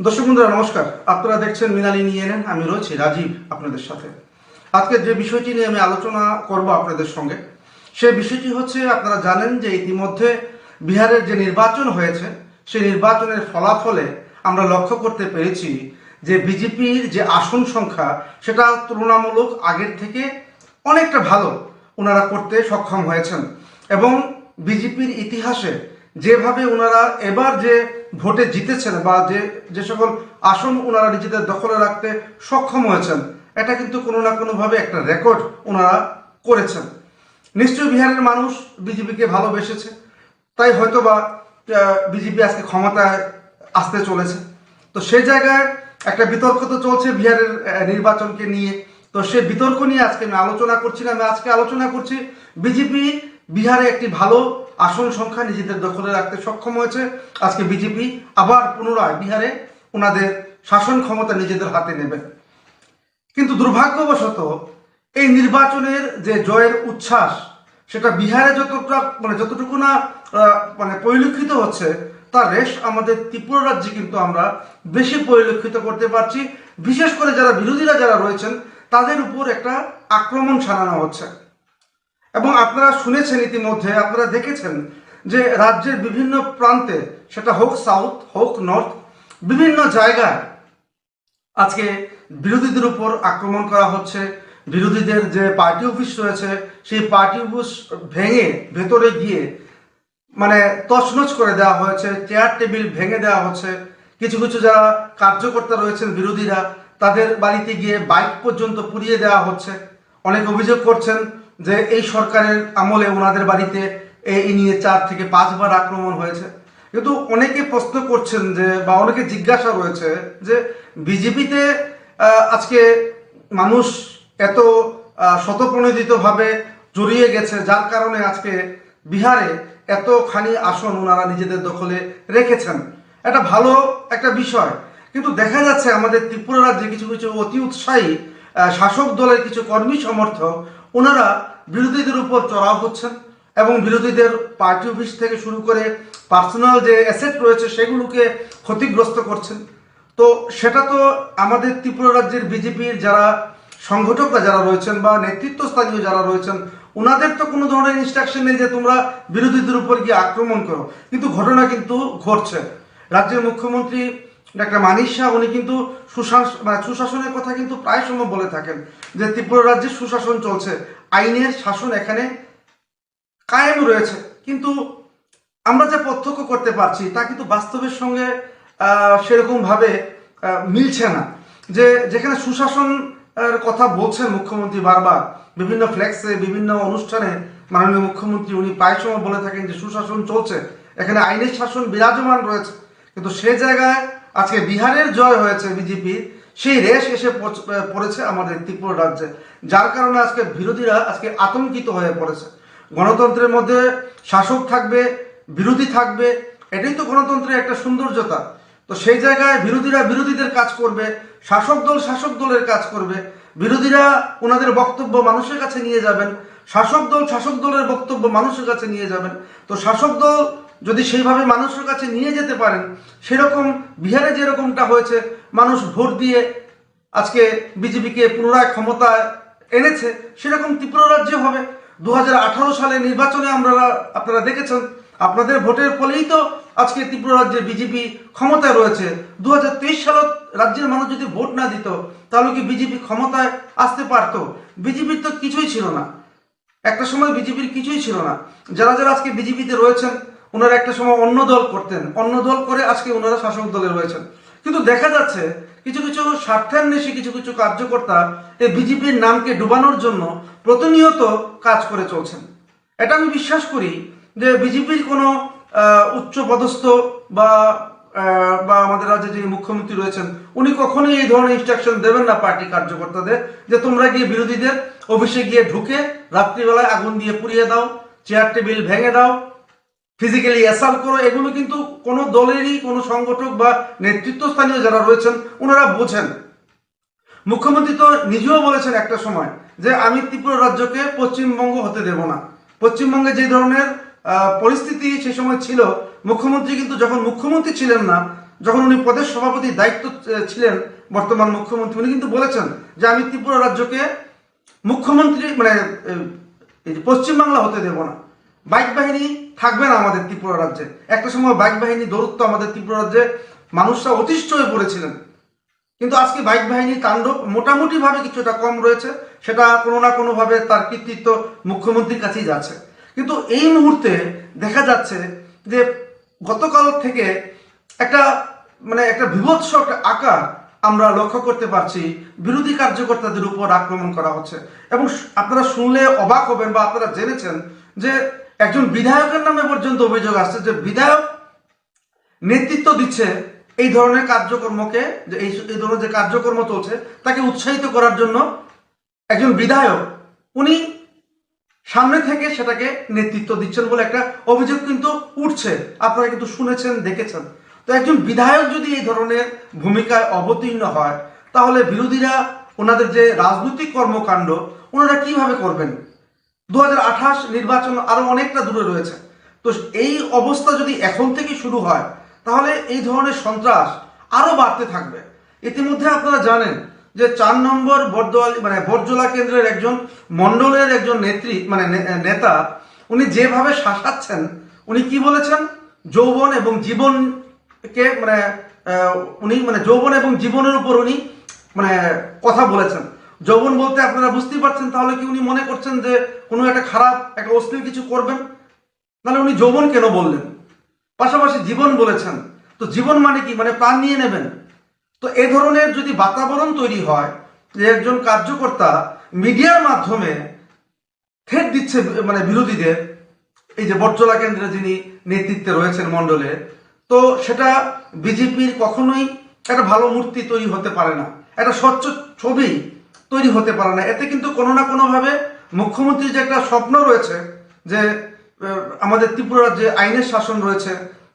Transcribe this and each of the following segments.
দর্শক বন্ধুরা, নমস্কার। আপনারা দেখছেন মিনালি নিয়ে নেন আমি রয়েছি রাজীব আপনাদের সাথে। আজকে যে বিষয়টি নিয়ে আমি আলোচনা করব আপনাদের সঙ্গে, সে বিষয়টি হচ্ছে, আপনারা জানেন যে ইতিমধ্যে বিহারের যে নির্বাচন হয়েছে, সেই নির্বাচনের ফলাফলে আমরা লক্ষ্য করতে পেরেছি যে বিজেপির যে আসন সংখ্যা, সেটা তুলনামূলক আগের থেকে অনেকটা ভালো ওনারা করতে সক্ষম হয়েছেন। এবং বিজেপির ইতিহাসে যেভাবে ওনারা এবার যে ভোটে জিতেছেন বা যে যে সকল আসন ওনারা নিজেদের দখলে রাখতে সক্ষম হয়েছেন, এটা কিন্তু কোনো না কোনোভাবে একটা রেকর্ড ওনারা করেছেন। নিশ্চয়ই বিহারের মানুষ বিজেপিকে ভালোবেসেছে, তাই হয়তোবা বিজেপি আজকে ক্ষমতায় আসতে চলেছে। তো সেই জায়গায় একটা বিতর্ক তো চলছে বিহারের নির্বাচনকে নিয়ে। তো সেই বিতর্ক নিয়ে আজকে আমি আলোচনা করছি না, আমি আজকে আলোচনা করছি বিজেপি বিহারে একটি ভালো আসন সংখ্যা নিজেদের দখলে রাখতে সক্ষম হয়েছে। আজকে বিজেপি আবার পুনরায় বিহারে ওনাদের শাসন ক্ষমতা নিজেদের হাতে নেবে। কিন্তু দুর্ভাগ্যবশত এই নির্বাচনের যে জয়ের উচ্ছ্বাস, সেটা বিহারে যতটা মানে যতটুকু না মানে পরিলক্ষিত হচ্ছে, তার রেশ আমাদের ত্রিপুরা রাজ্যে কিন্তু আমরা বেশি পরিলক্ষিত করতে পারছি। বিশেষ করে যারা বিরোধীরা যারা রয়েছেন, তাদের উপর একটা আক্রমণ সানানো হচ্ছে। এবং আপনারা শুনেছেন ইতিমধ্যে, আপনারা দেখেছেন যে রাজ্যের বিভিন্ন প্রান্তে, সেটা হোক সাউথ হোক নর্থ বিভিন্ন জায়গায় আজকে বিরোধীদের উপর আক্রমণ করা হচ্ছে। বিরোধীদের যে পার্টি অফিস রয়েছে, সেই পার্টি অফিস ভেঙে ভেতরে গিয়ে মানে তছনছ করে দেওয়া হয়েছে চেয়ার টেবিল ভেঙে দেওয়া হচ্ছে। কিছু কিছু যারা কার্যকর্তা রয়েছেন, বিরোধীরা, তাদের বাড়িতে গিয়ে বাইক পর্যন্ত পুড়িয়ে দেওয়া হচ্ছে। অনেক অভিযোগ করছেন যে এই সরকারের আমলে ওনাদের বাড়িতে এই নিয়ে চার থেকে পাঁচবার আক্রমণ হয়েছে। কিন্তু অনেকে প্রশ্ন করছেন যে বা অনেকে জিজ্ঞাসা রয়েছে যে বিজেপিতে আজকে মানুষ এত আহ, স্বতঃপ্রণোদিতভাবে জড়িয়ে গেছে যার কারণে আজকে বিহারে এতখানি আসন ওনারা নিজেদের দখলে রেখেছেন। এটা ভালো একটা বিষয়। কিন্তু দেখা যাচ্ছে আমাদের ত্রিপুরা রাজ্যে কিছু কিছু অতি উৎসাহী শাসক দলের কিছু কর্মী সমর্থক ওনারা বিরোধীদের উপর চড়াও হচ্ছেন এবং বিরোধীদের পার্টি অফিস থেকে শুরু করে পার্সোনাল যে অ্যাসেট রয়েছে সেগুলোকে ক্ষতিগ্রস্ত করছেন। তো সেটা তো আমাদের ত্রিপুরা রাজ্যের বিজেপির যারা সংগঠকরা যারা রয়েছেন বা নেতৃত্বস্থানীয় যারা রয়েছেন, ওনাদের তো কোনো ধরনের ইনস্ট্রাকশন নেই যে তোমরা বিরোধীদের উপর গিয়ে আক্রমণ করো। কিন্তু ঘটনা কিন্তু ঘটছে। রাজ্যের মুখ্যমন্ত্রী ডাক্তার মানিক শাহ, উনি কিন্তু সুশাস মানে সুশাসনের কথা কিন্তু প্রায় সময় বলে থাকেন যে ত্রিপুরা রাজ্যে সুশাসন চলছে। আইনের শাসন এখানে কায়েম রয়েছে। কিন্তু আমরা যে প্রত্যক্ষ করতে পারছি, তা কিন্তু বাস্তবের সঙ্গে সেরকমভাবে মিলছে না। যে যেখানে সুশাসন কথা বলছেন মুখ্যমন্ত্রী বারবার, বিভিন্ন ফ্লেক্সে, বিভিন্ন অনুষ্ঠানে মাননীয় মুখ্যমন্ত্রী, উনি প্রায় সময় বলে থাকেন যে সুশাসন চলছে। এখানে আইনের শাসন বিরাজমান রয়েছে। কিন্তু সে জায়গায় আজকে বিহারের জয় হয়েছে বিজেপির সেই রেশ এসে পড়েছে আমাদের ত্রিপুরা রাজ্যে। যার কারণে আজকে বিরোধীরা আজকে আতঙ্কিত হয়ে পড়েছে। গণতন্ত্রের মধ্যে শাসক থাকবে, বিরোধী থাকবে, এটাই তো গণতন্ত্রের একটা সৌন্দর্যতা। তো সেই জায়গায় বিরোধীরা বিরোধীদের কাজ করবে, শাসক দল শাসক দলের কাজ করবে। বিরোধীরা ওনাদের বক্তব্য মানুষের কাছে নিয়ে যাবেন, শাসক দল শাসক দলের বক্তব্য মানুষের কাছে নিয়ে যাবেন। তো শাসক দল যদি সেইভাবে মানুষের কাছে নিয়ে যেতে পারেন, সেরকম বিহারে যেরকমটা হয়েছে, মানুষ ভোট দিয়ে আজকে বিজেপিকে পুনরায় ক্ষমতায় এনেছে, সেরকম ত্রিপুরা রাজ্যে হবে। দু হাজার আঠারো সালে নির্বাচনে আমরা, আপনারা দেখেছেন, আপনাদের ভোটের ফলেই তো আজকে ত্রিপুরা রাজ্যে বিজেপি ক্ষমতায় রয়েছে। দু সালত রাজ্যের মানুষ যদি ভোট না দিত, তাহলে কি বিজেপি ক্ষমতায় আসতে পারতো? বিজেপির তো কিছুই ছিল না। একটা সময় বিজেপির কিছুই ছিল না। যারা যারা আজকে বিজেপিতে রয়েছেন ওনারা একটা সময় অন্য দল করতেন। অন্য দল করে আজকে ওনারা শাসক দলে রয়েছেন। কিন্তু দেখা যাচ্ছে কিছু কিছু স্বার্থান্বেষী, কিছু কিছু কার্যকর্তা এই বিজেপির নামকে ডুবানোর জন্য প্রতিনিয়ত কাজ করে চলছেন। এটা আমি বিশ্বাস করি যে বিজেপির কোনো উচ্চ পদস্থ বা বা আমাদের রাজ্যে যিনি মুখ্যমন্ত্রী রয়েছেন, উনি কখনোই এই ধরনের ইনস্ট্রাকশন দেবেন না পার্টি কার্যকর্তাদের, যে তোমরা গিয়ে বিরোধীদের অফিসে গিয়ে ঢুকে রাত্রিবেলায় আগুন দিয়ে পুড়িয়ে দাও চেয়ার টেবিল ভেঙে দাও ফিজিক্যালি অ্যাসাল্ট করো, এগুলো কিন্তু কোনো দলেরই, কোনো সংগঠক বা নেতৃত্বস্থানীয় যারা রয়েছেন, ওনারা বোঝেন। মুখ্যমন্ত্রী তো নিজেও বলেছেন একটা সময় যে, আমি ত্রিপুরা রাজ্যকে পশ্চিমবঙ্গ হতে দেব না। পশ্চিমবঙ্গে যে ধরনের পরিস্থিতি সে সময় ছিল, মুখ্যমন্ত্রী কিন্তু যখন মুখ্যমন্ত্রী ছিলেন না, যখন উনি প্রদেশ সভাপতির দায়িত্ব ছিলেন, বর্তমান মুখ্যমন্ত্রী, উনি কিন্তু বলেছেন যে, আমি ত্রিপুরা রাজ্যকে মুখ্যমন্ত্রী মানে পশ্চিমবাংলা হতে দেব না। বাইক বাহিনী থাকবে না আমাদের ত্রিপুরা রাজ্যে। একটা সময় বাইক বাহিনী দৌরত্ব আমাদের ত্রিপুরা রাজ্যে মানুষরা অতিষ্ঠ হয়ে পড়েছিলেন। কিন্তু আজকে বাইক বাহিনী তাণ্ডব মোটামুটি ভাবে কিছুটা কম রয়েছে, সেটা কোনো না কোনো ভাবে তার কৃতিত্ব মুখ্যমন্ত্রীর কাছেই যাচ্ছে। কিন্তু এই মুহূর্তে দেখা যাচ্ছে যে গতকাল থেকে একটা মানে একটা বিভৎস একটা আকার আমরা লক্ষ্য করতে পারছি, বিরোধী কার্যকর্তাদের উপর আক্রমণ করা হচ্ছে। এবং আপনারা শুনলে অবাক হবেন বা আপনারা জেনেছেন যে একজন বিধায়কের নামে পর্যন্ত অভিযোগ আসছে যে বিধায়ক নেতৃত্ব দিচ্ছে এই ধরনের কার্যকর্মকে, যে এই ধরনের যে কার্যকর্ম চলছে, তাকে উৎসাহিত করার জন্য একজন বিধায়ক, উনি সামনে থেকে সেটাকে নেতৃত্ব দিচ্ছেন বলে একটা অভিযোগ কিন্তু উঠছে। আপনারা কিন্তু শুনেছেন, দেখেছেন। তো একজন বিধায়ক যদি এই ধরনের ভূমিকায় অবতীর্ণ হয়, তাহলে বিরোধীরা ওনাদের যে রাজনৈতিক কর্মকাণ্ড, ওনারা কীভাবে করবেন? দু হাজার আঠাশ নির্বাচন আরও অনেকটা দূরে রয়েছে। তো এই অবস্থা যদি এখন থেকে শুরু হয়, তাহলে এই ধরনের সন্ত্রাস আরও বাড়তে থাকবে। ইতিমধ্যে আপনারা জানেন যে চার নম্বর বর্দোয়ালি মানে বরজলা কেন্দ্রের একজন মন্ডলের একজন নেত্রী মানে নেতা, উনি যেভাবে শাসাচ্ছেন, উনি কি বলেছেন? যৌবন এবং জীবনকে মানে উনি মানে যৌবন এবং জীবনের উপর উনি মানে কথা বলেছেন। যৌবন বলতে আপনারা বুঝতেই পারছেন, তাহলে কি উনি মনে করছেন যে কোনো একটা খারাপ, একটা অশ্লীল কিছু করবেন? তাহলে উনি যৌবন কেন বললেন? পাশাপাশি জীবন বলেছেন। তো জীবন মানে কি? মানে প্রাণ নিয়ে নেবেন। তো এ ধরনের যদি বাতাবরণ তৈরি হয়, যে একজন কার্যকর্তা মিডিয়ার মাধ্যমে থ্রেট দিচ্ছে মানে বিরোধীদের, এই যে বটজলা কেন্দ্রে যিনি নেতৃত্বে রয়েছেন মণ্ডলে, তো সেটা বিজেপির কখনোই একটা ভালো মূর্তি তৈরি হতে পারে না। একটা স্বচ্ছ ছবি তৈরি হতে পারে না। এতে কিন্তু কোনো না কোনোভাবে মুখ্যমন্ত্রীর যে একটা স্বপ্ন রয়েছে, যে আমাদের ত্রিপুরা রাজ্যে আইনের শাসন রয়েছে,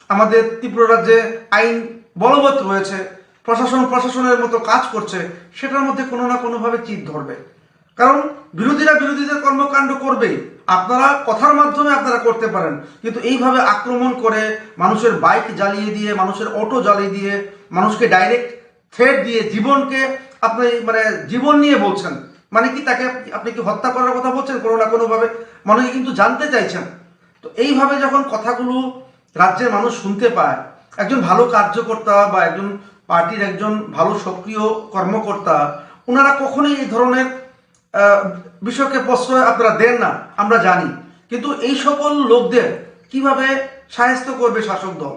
আমাদের ত্রিপুরা রাজ্যে আইন বলবৎ রয়েছে, প্রশাসন প্রশাসনের মতো কাজ করছে, সেটার মধ্যে কোনো না কোনোভাবে চিত ধরবে। কারণ বিরোধীরা বিরোধীদের কর্মকাণ্ড করবেই। আপনারা কথার মাধ্যমে আপনারা করতে পারেন, কিন্তু এইভাবে আক্রমণ করে মানুষের বাইক জ্বালিয়ে দিয়ে, মানুষের অটো জ্বালিয়ে দিয়ে, মানুষকে ডাইরেক্ট থ্রেট দিয়ে জীবনকে আপনি মানে জীবন নিয়ে বলছেন। মানে কি তাকে আপনি কি হত্যা করার কথা বলছেন কোনো না কোনোভাবে? মানুষ কিন্তু জানতে চাইছেন। তো এইভাবে যখন কথাগুলো রাজ্যের মানুষ শুনতে পায়, একজন ভালো কার্যকর্তা বা একজন পার্টির একজন ভালো সক্রিয় কর্মকর্তা ওনারা কখনোই এই ধরনের বিষয়কে প্রশ্রয় আপনারা দেন না, আমরা জানি। কিন্তু এই সকল লোকদের কীভাবে সাহায্য করবে শাসক দল?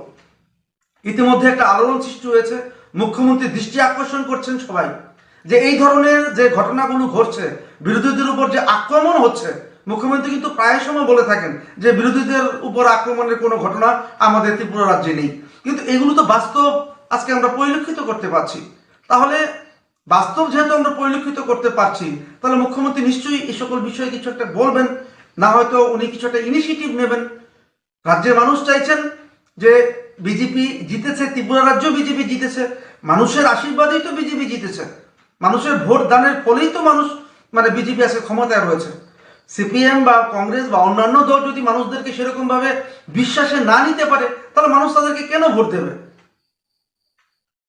ইতিমধ্যে একটা আলোড়ন সৃষ্টি হয়েছে। মুখ্যমন্ত্রী দৃষ্টি আকর্ষণ করছেন সবাই। যে এই ধরনের যে ঘটনাগুলো ঘটছে, বিরোধীদের উপর যে আক্রমণ হচ্ছে, মুখ্যমন্ত্রী কিন্তু প্রায় সময় বলে থাকেন যে বিরোধীদের উপর আক্রমণের কোনো ঘটনা আমাদের ত্রিপুরা রাজ্যে নেই। কিন্তু এগুলো তো বাস্তব আজকে আমরা পরিলক্ষিত করতে পারছি। তাহলে বাস্তব যেহেতু আমরা পরিলক্ষিত করতে পারছি, তাহলে মুখ্যমন্ত্রী নিশ্চয়ই এই সকল বিষয়ে কিছু একটা বলবেন, না হয়তো উনি কিছু একটা ইনিশিয়েটিভ নেবেন। রাজ্যের মানুষ চাইছেন যে বিজেপি জিতেছে, ত্রিপুরা রাজ্য বিজেপি জিতেছে, মানুষের আশীর্বাদেই তো বিজেপি জিতেছে। মানুষের ভোট দানের ফলেই তো মানুষ মানে বিজেপি আজকে ক্ষমতায় রয়েছে। সিপিএম বা কংগ্রেস বা অন্যান্য দল যদি মানুষদেরকে সেরকম ভাবে বিশ্বাসে না নিতে পারে, তাহলে মানুষ তাদেরকে কেন ভোট দেবে?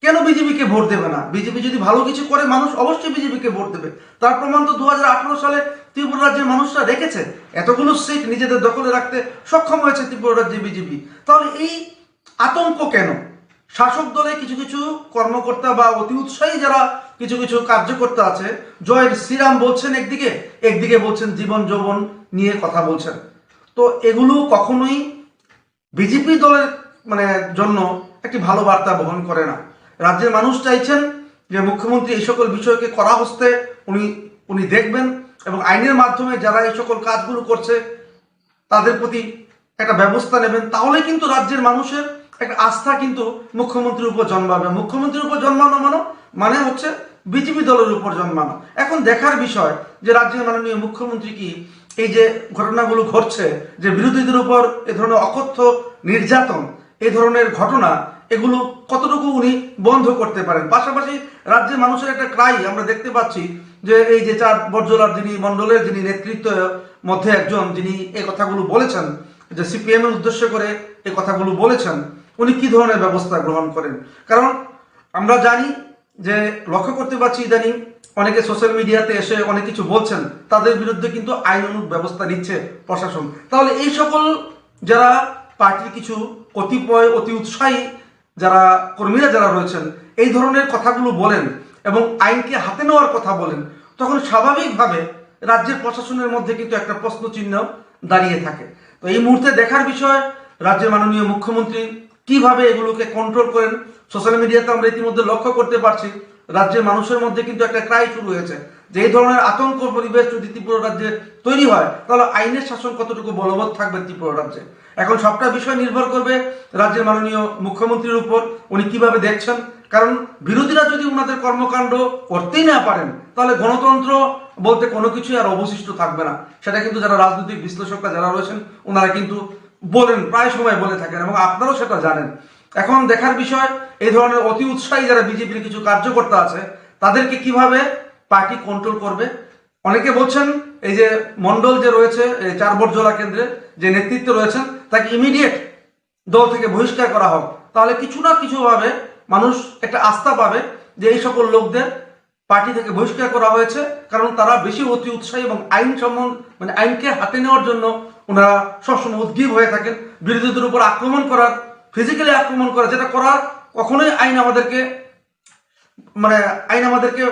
কেন বিজেপিকে ভোট দেবে না? বিজেপি যদি ভালো কিছু করে, মানুষ অবশ্যই বিজেপিকে ভোট দেবে। তার প্রমাণ তো দু হাজার আঠারো সালে ত্রিপুরা রাজ্যের মানুষরা রেখেছে। এতগুলো সিট নিজেদের দখলে রাখতে সক্ষম হয়েছে ত্রিপুরা রাজ্যে বিজেপি। তাহলে এই আতঙ্ক কেন? শাসক দলে কিছু কিছু কর্মকর্তা বা অতি উৎসাহী যারা কিছু কিছু কার্যকর্তা আছে, জয়ের শ্রীরাম বলছেন একদিকে একদিকে বলছেন জীবন যৌবন নিয়ে কথা বলছেন। তো এগুলো কখনোই বিজেপি দলের মানে জন্য একটি ভালো বার্তা বহন করে না। রাজ্যের মানুষ চাইছেন যে মুখ্যমন্ত্রী এই সকল বিষয়কে করা হস্তে উনি উনি দেখবেন এবং আইনের মাধ্যমে যারা এই সকল কাজগুলো করছে, তাদের প্রতি একটা ব্যবস্থা নেবেন। তাহলে কিন্তু রাজ্যের মানুষের একটা আস্থা কিন্তু মুখ্যমন্ত্রীর উপর জন্মাবে। মুখ্যমন্ত্রীর উপর জন্মানো মানে মানে হচ্ছে বিজেপি দলের উপর জন্মানো। এখন দেখার বিষয় যে রাজ্যের মাননীয় মুখ্যমন্ত্রী কি, এই যে ঘটনাগুলো ঘটছে, যে বিরোধীদের উপর এ ধরনের অকথ্য নির্যাতন এই ধরনের ঘটনা, এগুলো কতটুকু উনি বন্ধ করতে পারেন? পাশাপাশি রাজ্যের মানুষের একটা ক্রাই আমরা দেখতে পাচ্ছি যে এই যে চার বর্জলার যিনি মন্ডলের যিনি নেতৃত্ব মধ্যে একজন যিনি এই কথাগুলো বলেছেন, যে সিপিএম এর উদ্দেশ্য করে এই কথাগুলো বলেছেন উনি কি ধরনের ব্যবস্থা গ্রহণ করেন? কারণ আমরা জানি যে, লক্ষ্য করতে পারছি ইদানিং অনেকে সোশ্যাল মিডিয়াতে এসে অনেক কিছু বলছেন, তাদের বিরুদ্ধে কিন্তু আইন অনুক ব্যবস্থা নিচ্ছে প্রশাসন। তাহলে এই সকল যারা পার্টির কিছু কতিপয় অতি উৎসাহী যারা কর্মীরা যারা রয়েছেন, এই ধরনের কথাগুলো বলেন এবং আইনকে হাতে নেওয়ার কথা বলেন, তখন স্বাভাবিকভাবে রাজ্যের প্রশাসনের মধ্যে কিন্তু একটা প্রশ্ন চিহ্ন দাঁড়িয়ে থাকে। তো এই মুহূর্তে দেখার বিষয় রাজ্যের মাননীয় মুখ্যমন্ত্রী কীভাবে এগুলোকে কন্ট্রোল করেন? সোশ্যাল মিডিয়াতে আমরা ইতিমধ্যে লক্ষ্য করতে পারছি, রাজ্যের মানুষের মধ্যে কিন্তু একটা ক্রাই শুরু হয়েছে। যে এই ধরনের আতঙ্ক পরিবেশ যদি ত্রিপুরা রাজ্যে তৈরি হয়, তাহলে আইনের শাসন কতটুকু বলবৎ থাকবে ত্রিপুরা রাজ্যে? এখন সবটা বিষয় নির্ভর করবে রাজ্যের মাননীয় মুখ্যমন্ত্রীর উপর, উনি কীভাবে দেখছেন? কারণ বিরোধীরা যদি ওনাদের কর্মকাণ্ড করতেই না পারেন, তাহলে গণতন্ত্র বলতে কোনো কিছুই আর অবশিষ্ট থাকবে না। সেটা কিন্তু যারা রাজনৈতিক বিশ্লেষকরা যারা রয়েছেন ওনারা কিন্তু বলেন, প্রায় সময় বলে থাকেন এবং আপনারাও সেটা জানেন। এখন দেখার বিষয়, এই ধরনের অতি উৎসাহী যারা বিজেপির কিছু কার্যকর্তা আছে, তাদেরকে কীভাবে পার্টি কন্ট্রোল করবে? অনেকে বলছেন, এই যে মন্ডল যে রয়েছে, এই চার বর্জলা কেন্দ্রে যে নেতৃত্ব রয়েছেন, তাকে ইমিডিয়েট দল থেকে বহিষ্কার করা হোক। তাহলে কিছু না কিছুভাবে মানুষ একটা আস্থা পাবে যে এই সকল লোকদের পার্টি থেকে বহিষ্কার করা হয়েছে, কারণ তারা বেশি অতি উৎসাহী এবং আইন সম্বন্ধ মানে আইনকে হাতে নেওয়ার জন্য ওনারা সবসময় উদ্গ্রীব হয়ে থাকেন। বিরোধীদের উপর আক্রমণ করার ফিজিক্যালি আক্রমণ করা যেটা করার কখনোই আইন আমাদেরকে মানে আইন আমাদেরকে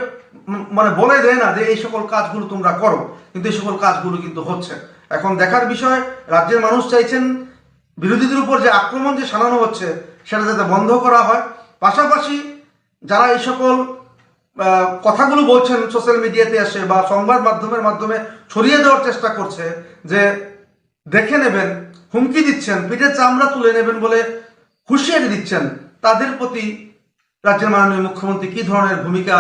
মানে বলে দেয় না যে এই সকল কাজগুলো তোমরা করো, কিন্তু এই সকল কাজগুলো কিন্তু হচ্ছে। এখন দেখার বিষয়, রাজ্যের মানুষ চাইছেন বিরোধীদের উপর যে আক্রমণ যে সানানো হচ্ছে, সেটা যাতে বন্ধ করা হয়। পাশাপাশি যারা এই সকল কথাগুলো বলছেন সোশ্যাল মিডিয়াতে এসে বা সংবাদ মাধ্যমের মাধ্যমে ছড়িয়ে দেওয়ার চেষ্টা করছে যে দেখে নেবেন, হুমকি দিচ্ছেন, পিঠের চামড়া তুলে নেবেন বলে হুঁশিয়ারি দিচ্ছেন। তাদের প্রতি রাজ্যের মাননীয় মুখ্যমন্ত্রী কি ধরনের ভূমিকা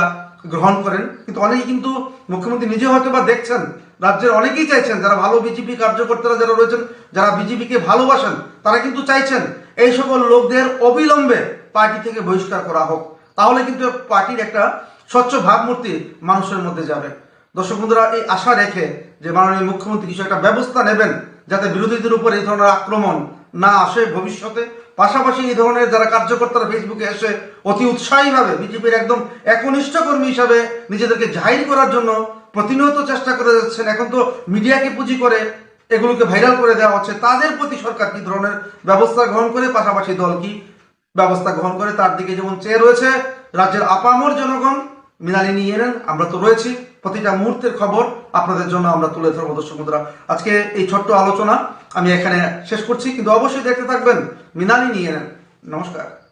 গ্রহণ করেন? কিন্তু অনেকেই কিন্তু মুখ্যমন্ত্রী নিজে হয়তো বা দেখছেন, রাজ্যের অনেকেই চাইছেন, যারা ভালো বিজেপি কার্যকর্তারা যারা রয়েছেন, যারা বিজেপিকে ভালোবাসেন, তারা কিন্তু চাইছেন এই সকল লোকদের অবিলম্বে পার্টি থেকে বহিষ্কার করা হোক। তাহলে কিন্তু পার্টির একটা স্বচ্ছ ভাবমূর্তি মানুষের মধ্যে যাবে। দর্শক বন্ধুরা, এই আশা রেখে যে মাননীয় মুখ্যমন্ত্রী কিছু একটা ব্যবস্থা নেবেন যাতে বিরোধীদের উপর এই ধরনের আক্রমণ না আসে ভবিষ্যতে, পাশাপাশি এই ধরনের যারা কার্যকর্তারা ফেসবুকে এসে অতি উৎসাহীভাবে বিজেপির একদম একনিষ্ঠ কর্মী হিসাবে নিজেদেরকে জাহির করার জন্য প্রতিনিয়ত চেষ্টা করে যাচ্ছেন, এখন তো মিডিয়াকে পুঁজি করে এগুলোকে ভাইরাল করে দেওয়া হচ্ছে। তাদের প্রতি সরকার কি ধরনের ব্যবস্থা গ্রহণ করে, পাশাপাশি দল কি ব্যবস্থা গ্রহণ করে, তার দিকে যেমন চেয়ে রয়েছে রাজ্যের আপামর জনগণ, মিনালি নিয়ে এলেন, আমরা তো রয়েছি। প্রতিটা মুহূর্তের খবর আপনাদের জন্য আমরা তুলে ধরবো, দর্শক বন্ধুরা। আজকে এই ছোট্ট আলোচনা আমি এখানে শেষ করছি, কিন্তু অবশ্যই দেখতে থাকবেন, মিনালি নিয়ে নেন নমস্কার।